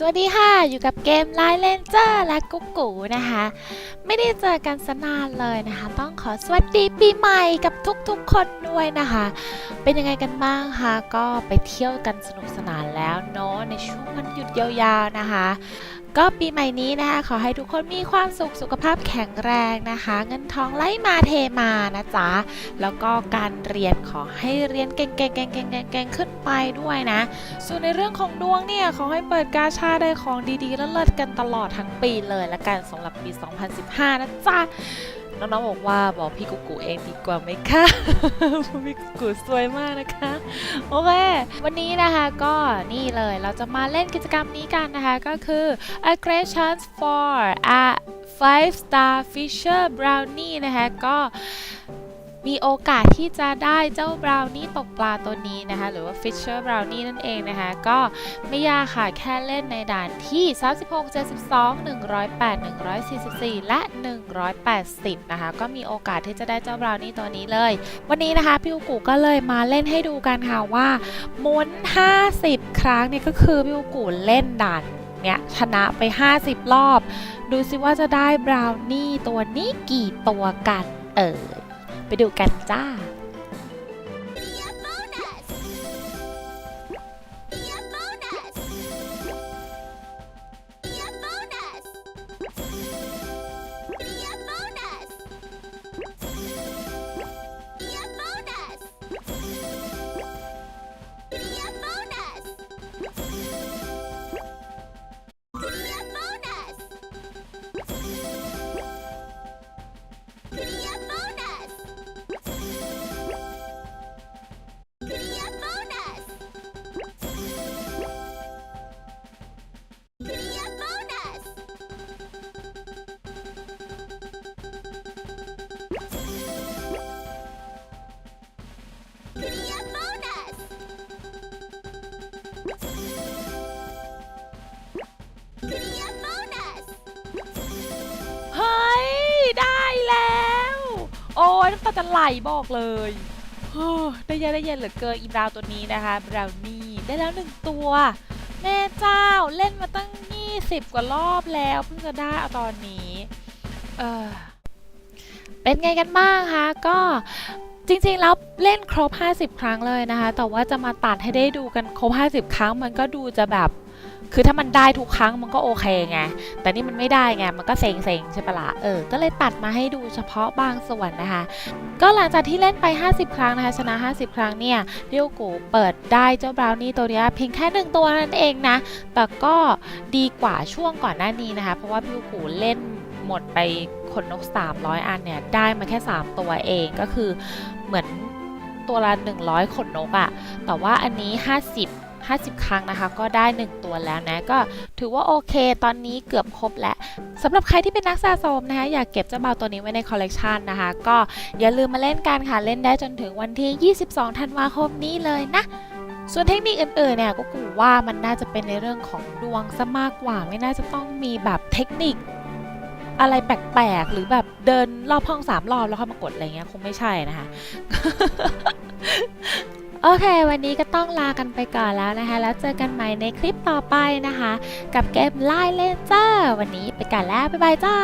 สวัสดีค่ะอยู่กับเกมไลน์เลนเจอร์และกุ๊กกูนะคะ ไม่ได้เจอกันสนานเลยนะคะ ต้องขอสวัสดีปีใหม่กับทุกๆคนด้วยนะคะ เป็นยังไงกันบ้างคะก็ไปเที่ยวกันสนุกสนานแล้วเนาะในช่วงวันหยุดยาวๆนะคะ ก็ปีใหม่นี้นะคะขอให้ทุกคนมีความสุขสุขภาพแข็งแรงนะคะ เงินทองไหลมาเทมานะจ๊ะแล้วก็การเรียนขอให้เรียนเก่งๆๆๆๆๆขึ้นไปด้วยนะ ส่วนในเรื่องของดวงเนี่ยขอให้เปิดกาชาได้ของดีๆแล้วเลิศกันตลอดทั้งปีเลยละกันสำหรับปี 2015 นะจ๊ะ น้องๆบอกว่าบอกพี่กุ๊กกูเองดีกว่าไหมคะพี่กุ๊กกูสวยมากนะคะโอเควันนี้นะคะก็นี่เลยเราจะมาเล่นกิจกรรมนี้กันนะคะ ก็คือ aggressions for a five star fisher brownie นะคะก็ มีโอกาสที่จะได้เจ้าบราวนี่ตกปลาตัวนี้นะคะ หรือว่า fisher brownie นั่นเองนะคะ ก็ไม่ยากค่ะ แค่เล่นในด่านที่ 36 72 108 144 และ 180 นะคะ ก็มีโอกาสที่จะได้เจ้าบราวนี่ตัวนี้เลย วันนี้นะคะ พี่อุกูก็เลยมาเล่นให้ดูกันค่ะว่าหมุน50 ครั้งเนี่ยก็คือพี่อุกูเล่นด่านเนี่ยชนะไป 50 รอบ ดูซิว่าจะได้บราวนี่ตัวนี้กี่ตัวกันเออ ไปดูกันจ้า อยน้ำตาจะไหลบอกเลยเฮ้ได้เย็นได้เย็นเหลือเกินอีบราวตัวนี้นะคะบราวนี่ได้แล้วหนึ่งตัว แม่เจ้าเล่นมาตั้ง 20 กว่ารอบแล้วเพิ่งจะได้เอาตอนนี้ เออเป็นไงกันบ้างคะก็ จริงๆแล้วเล่นครบ 50 ครั้งเลยนะคะ แต่ว่าจะมาตัดให้ได้ดูกันครบ 50 ครั้งมันก็ดูจะแบบ คือถ้ามันได้ทุกครั้งมันก็โอเคไง แต่นี่มันไม่ได้ไง มันก็เซ็งๆใช่ปะละ่ะ เออ ก็เลยตัดมาให้ดูเฉพาะบางส่วนนะคะ ก็หลังจากที่เล่นไป 50 ครั้งนะคะ ชนะ 50 ครั้งเนี่ยพี่โอกูเปิดได้เจ้าบราวนี่ตัวนี้เพียงแค่หนึ่งตัวนั่นเองนะ แต่ก็ดีกว่าช่วงก่อนหน้านี้นะคะ เพราะว่าพี่กูเล่น หมดไปขนนก 300 อันเนี่ยได้มาแค่ 3 ตัวเองก็คือเหมือนตัวละ 100 ขนนกอะ่ะแต่ว่าอันนี้ 50 50 ครั้งนะคะ ก็ได้ 1 ตัวแล้วนะ ก็ถือว่าโอเค ตอนนี้เกือบครบแล้วสำหรับใครที่เป็นนักสะสมนะคะ อยากเก็บเจ้าเบาตัวนี้ไว้ในคอลเลกชันนะคะ ก็อย่าลืมมาเล่นกันค่ะ เล่นได้จนถึงวันที่ 22 ธันวาคมนี้เลยนะ ส่วนเทคนิคอื่นๆเนี่ยก็กูว่ามันน่าจะเป็นในเรื่องของดวงซะมากกว่า ไม่น่าจะต้องมีแบบเทคนิค อะไรแปลกๆ หรือแบบเดินรอบห้องสามรอบแล้วค่อยมากดอะไรเงี้ยคงไม่ใช่นะคะ โอเค วันนี้ก็ต้องลากันไปก่อนแล้วนะคะ แล้วเจอกันใหม่ในคลิปต่อไปนะคะ กับเกมไล่เลนเจอร์วันนี้ไปกันแล้ว บ๊ายบายจ้า